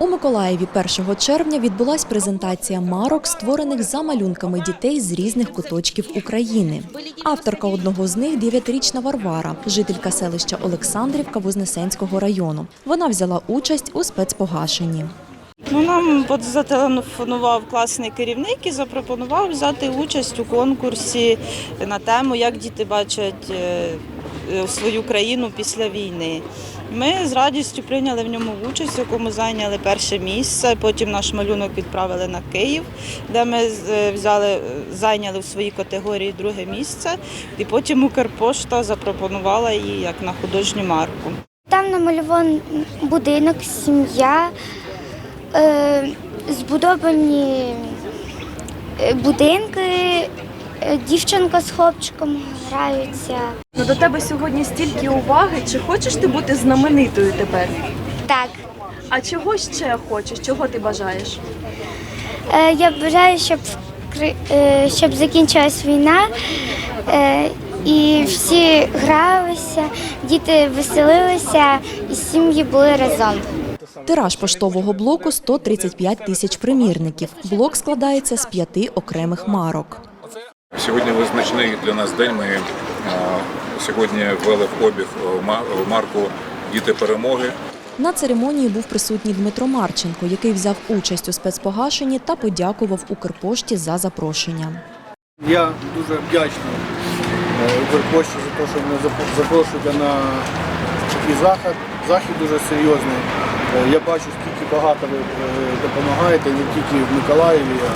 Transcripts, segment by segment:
У Миколаєві 1 червня відбулась презентація марок, створених за малюнками дітей з різних куточків України. Авторка одного з них – дев'ятирічна Варвара, жителька селища Олександрівка Вознесенського району. Вона взяла участь у спецпогашенні. Ну, нам зателефонував класний керівник і запропонував взяти участь у конкурсі на тему, як діти бачать е, е, свою країну після війни. Ми з радістю прийняли в ньому участь, в якому зайняли перше місце. Потім наш малюнок відправили на Київ, де ми е, взяли, е, зайняли в своїй категорії друге місце. І потім Укрпошта запропонувала її як на художню марку. Там намальований будинок, сім'я, збудовані будинки, дівчинка з хлопчиком граються. Ну, до тебе сьогодні стільки уваги. Чи хочеш ти бути знаменитою тепер? Так, А чого ще хочеш? Чого ти бажаєш? е, я бажаю, щоб, е, щоб закінчилась війна е, і всі гралися, діти веселилися і сім'ї були разом. Тираж поштового блоку – 135 тисяч примірників. Блок складається з п'яти окремих марок. Сьогодні визначний для нас день. Ми е, сьогодні ввели в обіг е, марку Діти перемоги. На церемонії був присутній Дмитро Марченко, який взяв участь у спецпогашенні та подякував Укрпошті за запрошення. Я дуже вдячний е, Укрпошті за те, що мене запро- запрошуєте на такий захід. Захід дуже серйозний. Я бачу, скільки багато ви допомагаєте не тільки в Миколаєві, а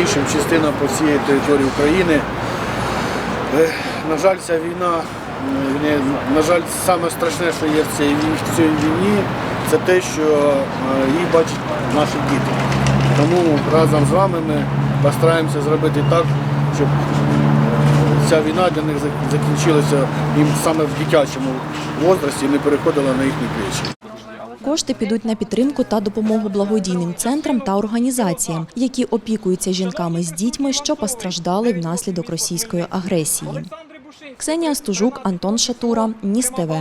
іншим частинам по всій території України. Е, На жаль, ця війна, е, на жаль, саме страшне, що є в цій війні, це те, що е, їх бачать наші діти. Тому разом з вами ми постараємося зробити так, щоб е, ця війна для них закінчилася їм саме в дитячому возрасті і не переходила на їхні плечі. Кошти підуть на підтримку та допомогу благодійним центрам та організаціям, які опікуються жінками з дітьми, що постраждали внаслідок російської агресії. Ксенія Стужук, Антон Шатура, Ніс ТВ.